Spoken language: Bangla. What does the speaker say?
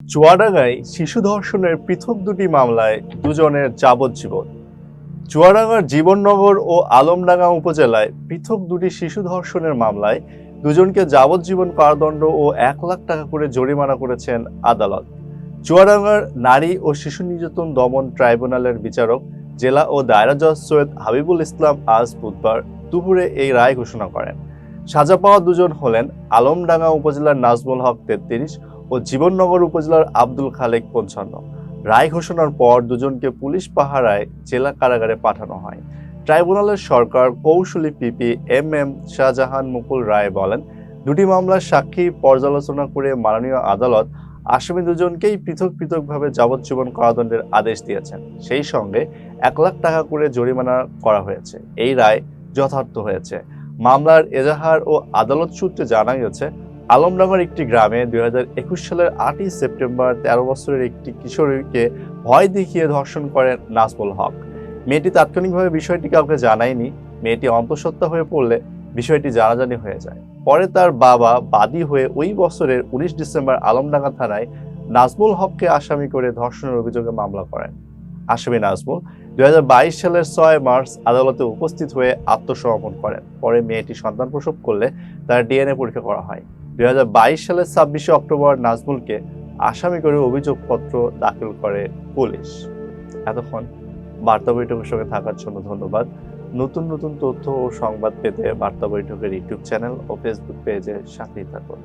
চুয়াডাঙ্গায় শিশু ধর্ষণের পৃথক দুটি মামলায় দুজনের যাবজ্জীবন। চুয়াডাঙ্গার জীবননগর ও আলমডাঙ্গা উপজেলায় পৃথক দুটি শিশু ধর্ষণের মামলায় দুজনকে যাবজ্জীবন কারাদণ্ড ও এক লাখ টাকা করে জরিমানা করেছেন আদালত। চুয়াডাঙ্গার নারী ও শিশু নির্যাতন দমন ট্রাইব্যুনালের বিচারক জেলা ও দায়রা জজ সৈয়দ হাবিবুল ইসলাম আজ বুধবার দুপুরে এই রায় ঘোষণা করেন। সাজা পাওয়া দুজন হলেন আলমডাঙ্গা উপজেলার নাজমুল হক তেত্রিশ ও জীবননগর উপজেলার আব্দুল খালেক পঞ্চান্ন রায় ঘোষণার পর দুজনকে পুলিশ পাহারায় জেলা কারাগারে পাঠানো হয়। ট্রাইব্যুনালের সরকার কৌশলী PP M M Shahjahan Mukul Roy বলেন, দুটি মামলার সাক্ষী পর্যালোচনা করে মাননীয় আদালত আসামি দুজনকেই পৃথক পৃথকভাবে যাবজ্জীবন কারাদণ্ডের আদেশ দিয়েছেন। সেই সঙ্গে এক লাখ টাকা করে জরিমানা করা হয়েছে। এই রায় যথার্থ হয়েছে। মামলার এজাহার ও আদালত সূত্রে জানা গেছে আলমডাঙ্গার একটি গ্রামে দুই হাজার একুশ সালের আটই সেপ্টেম্বর তেরো বছরের একটি কিশোরীকে ভয় দেখিয়ে ধর্ষণ করেন নাজমুল হক। মেয়েটি তাৎক্ষণিকভাবে বিষয়টি কাউকে জানায়নি, মেয়েটি অন্তঃসত্ত্বা হয়ে পড়লে বিষয়টি জানাজানি হয়ে যায়। পরে তার বাবা বাদী হয়ে ওই বছরের উনিশ ডিসেম্বর আলমডাঙ্গা থানায় নাজমুল হককে আসামি করে ধর্ষণের অভিযোগে মামলা করেন। আসামি নাজমুল দুই হাজার বাইশ সালের ছয় মার্চ আদালতে উপস্থিত হয়ে আত্মসমর্পণ করেন। পরে মেয়েটি সন্তান প্রসব করলে তার ডিএনএ পরীক্ষা করা হয়। দুই সালের ছাব্বিশে অক্টোবর নাজমুলকে আসামি করে অভিযোগপত্র দাখিল করে পুলিশ। এতক্ষণ বার্তা বৈঠকের সঙ্গে থাকার জন্য ধন্যবাদ। নতুন নতুন তথ্য ও সংবাদ পেতে বার্তা বৈঠকের ইউটিউব চ্যানেল ও ফেসবুক পেজে সাথেই থাকুন।